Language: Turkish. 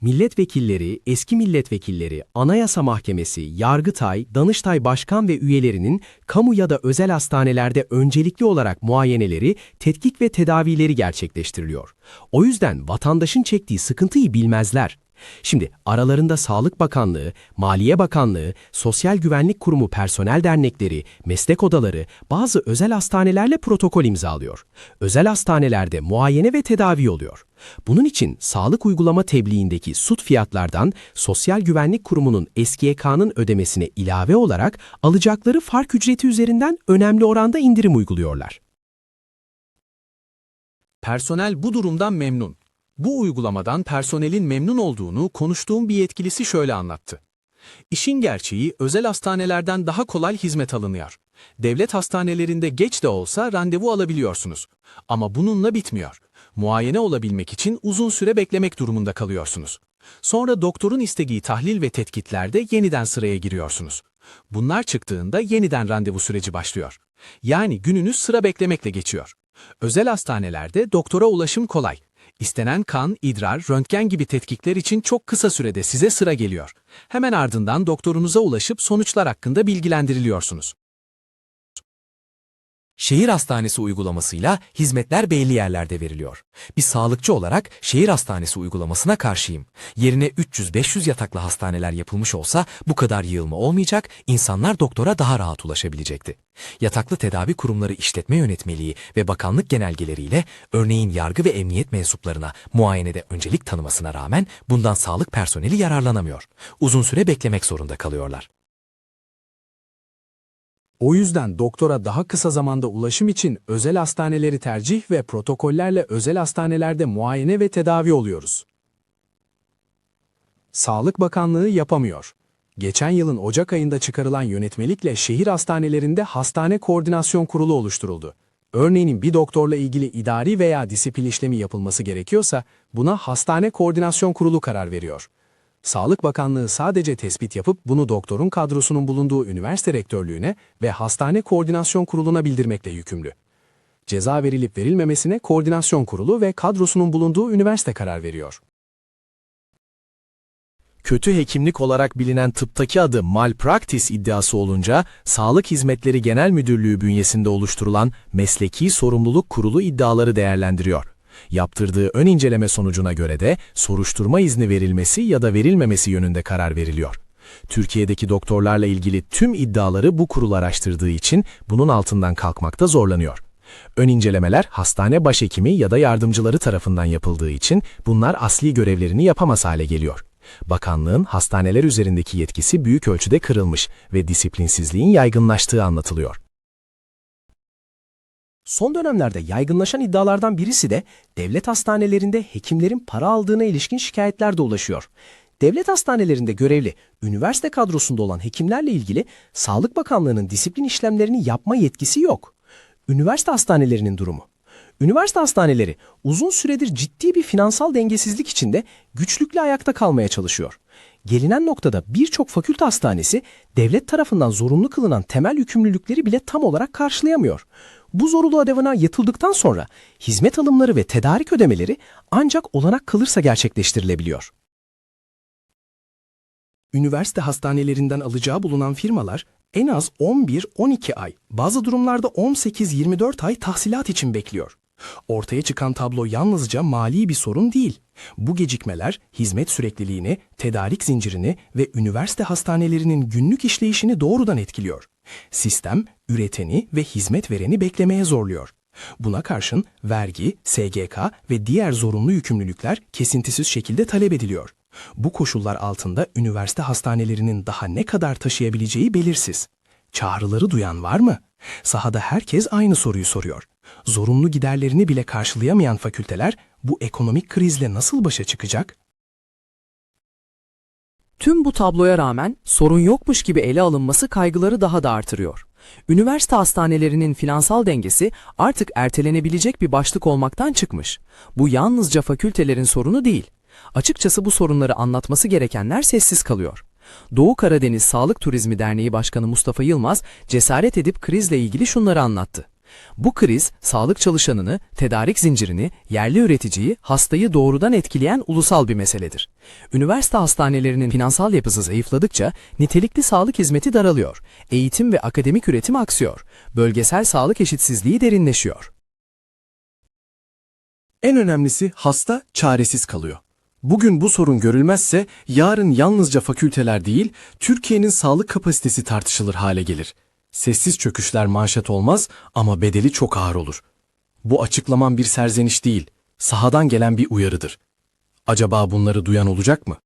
Milletvekilleri, eski milletvekilleri, Anayasa Mahkemesi, Yargıtay, Danıştay Başkan ve üyelerinin kamu ya da özel hastanelerde öncelikli olarak muayeneleri, tetkik ve tedavileri gerçekleştiriliyor. O yüzden vatandaşın çektiği sıkıntıyı bilmezler. Şimdi aralarında Sağlık Bakanlığı, Maliye Bakanlığı, Sosyal Güvenlik Kurumu personel dernekleri, meslek odaları bazı özel hastanelerle protokol imzalıyor. Özel hastanelerde muayene ve tedavi oluyor. Bunun için sağlık uygulama tebliğindeki sut fiyatlardan Sosyal Güvenlik Kurumu'nun SGK'nın ödemesine ilave olarak alacakları fark ücreti üzerinden önemli oranda indirim uyguluyorlar. Personel bu durumdan memnun. Bu uygulamadan personelin memnun olduğunu konuştuğum bir yetkilisi şöyle anlattı. İşin gerçeği özel hastanelerden daha kolay hizmet alınıyor. Devlet hastanelerinde geç de olsa randevu alabiliyorsunuz. Ama bununla bitmiyor. Muayene olabilmek için uzun süre beklemek durumunda kalıyorsunuz. Sonra doktorun istediği tahlil ve tetkiklerde yeniden sıraya giriyorsunuz. Bunlar çıktığında yeniden randevu süreci başlıyor. Yani gününüz sıra beklemekle geçiyor. Özel hastanelerde doktora ulaşım kolay. İstenen kan, idrar, röntgen gibi tetkikler için çok kısa sürede size sıra geliyor. Hemen ardından doktorunuza ulaşıp sonuçlar hakkında bilgilendiriliyorsunuz. Şehir hastanesi uygulamasıyla hizmetler belli yerlerde veriliyor. Bir sağlıkçı olarak şehir hastanesi uygulamasına karşıyım. Yerine 300-500 yataklı hastaneler yapılmış olsa bu kadar yığılma olmayacak, insanlar doktora daha rahat ulaşabilecekti. Yataklı tedavi kurumları işletme yönetmeliği ve bakanlık genelgeleriyle örneğin yargı ve emniyet mensuplarına muayenede öncelik tanımasına rağmen bundan sağlık personeli yararlanamıyor. Uzun süre beklemek zorunda kalıyorlar. O yüzden doktora daha kısa zamanda ulaşım için özel hastaneleri tercih ve protokollerle özel hastanelerde muayene ve tedavi oluyoruz. Sağlık Bakanlığı yapamıyor. Geçen yılın Ocak ayında çıkarılan yönetmelikle şehir hastanelerinde hastane koordinasyon kurulu oluşturuldu. Örneğin bir doktorla ilgili idari veya disiplin işlemi yapılması gerekiyorsa buna hastane koordinasyon kurulu karar veriyor. Sağlık Bakanlığı sadece tespit yapıp bunu doktorun kadrosunun bulunduğu üniversite rektörlüğüne ve hastane koordinasyon kuruluna bildirmekle yükümlü. Ceza verilip verilmemesine koordinasyon kurulu ve kadrosunun bulunduğu üniversite karar veriyor. Kötü hekimlik olarak bilinen tıptaki adı malpractice iddiası olunca, Sağlık Hizmetleri Genel Müdürlüğü bünyesinde oluşturulan Mesleki Sorumluluk Kurulu iddiaları değerlendiriyor. Yaptırdığı ön inceleme sonucuna göre de soruşturma izni verilmesi ya da verilmemesi yönünde karar veriliyor. Türkiye'deki doktorlarla ilgili tüm iddiaları bu kurul araştırdığı için bunun altından kalkmakta zorlanıyor. Ön incelemeler hastane başhekimi ya da yardımcıları tarafından yapıldığı için bunlar asli görevlerini yapamaz hale geliyor. Bakanlığın hastaneler üzerindeki yetkisi büyük ölçüde kırılmış ve disiplinsizliğin yaygınlaştığı anlatılıyor. Son dönemlerde yaygınlaşan iddialardan birisi de devlet hastanelerinde hekimlerin para aldığına ilişkin şikayetler de ulaşıyor. Devlet hastanelerinde görevli, üniversite kadrosunda olan hekimlerle ilgili Sağlık Bakanlığı'nın disiplin işlemlerini yapma yetkisi yok. Üniversite hastanelerinin durumu. Üniversite hastaneleri uzun süredir ciddi bir finansal dengesizlik içinde güçlükle ayakta kalmaya çalışıyor. Gelinen noktada birçok fakülte hastanesi devlet tarafından zorunlu kılınan temel yükümlülükleri bile tam olarak karşılayamıyor. Bu zorunlu ödevine yatıldıktan sonra hizmet alımları ve tedarik ödemeleri ancak olanak kalırsa gerçekleştirilebiliyor. Üniversite hastanelerinden alacağı bulunan firmalar en az 11-12 ay, bazı durumlarda 18-24 ay tahsilat için bekliyor. Ortaya çıkan tablo yalnızca mali bir sorun değil. Bu gecikmeler hizmet sürekliliğini, tedarik zincirini ve üniversite hastanelerinin günlük işleyişini doğrudan etkiliyor. Sistem, üreteni ve hizmet vereni beklemeye zorluyor. Buna karşın vergi, SGK ve diğer zorunlu yükümlülükler kesintisiz şekilde talep ediliyor. Bu koşullar altında üniversite hastanelerinin daha ne kadar taşıyabileceği belirsiz. Çağrıları duyan var mı? Sahada herkes aynı soruyu soruyor. Zorunlu giderlerini bile karşılayamayan fakülteler bu ekonomik krizle nasıl başa çıkacak? Tüm bu tabloya rağmen sorun yokmuş gibi ele alınması kaygıları daha da artırıyor. Üniversite hastanelerinin finansal dengesi artık ertelenebilecek bir başlık olmaktan çıkmış. Bu yalnızca fakültelerin sorunu değil. Açıkçası bu sorunları anlatması gerekenler sessiz kalıyor. Doğu Karadeniz Sağlık Turizmi Derneği Başkanı Mustafa Yılmaz cesaret edip krizle ilgili şunları anlattı. Bu kriz, sağlık çalışanını, tedarik zincirini, yerli üreticiyi, hastayı doğrudan etkileyen ulusal bir meseledir. Üniversite hastanelerinin finansal yapısı zayıfladıkça nitelikli sağlık hizmeti daralıyor, eğitim ve akademik üretim aksıyor, bölgesel sağlık eşitsizliği derinleşiyor. En önemlisi hasta çaresiz kalıyor. Bugün bu sorun görülmezse yarın yalnızca fakülteler değil, Türkiye'nin sağlık kapasitesi tartışılır hale gelir. Sessiz çöküşler manşet olmaz ama bedeli çok ağır olur. Bu açıklaman bir serzeniş değil, sahadan gelen bir uyarıdır. Acaba bunları duyan olacak mı?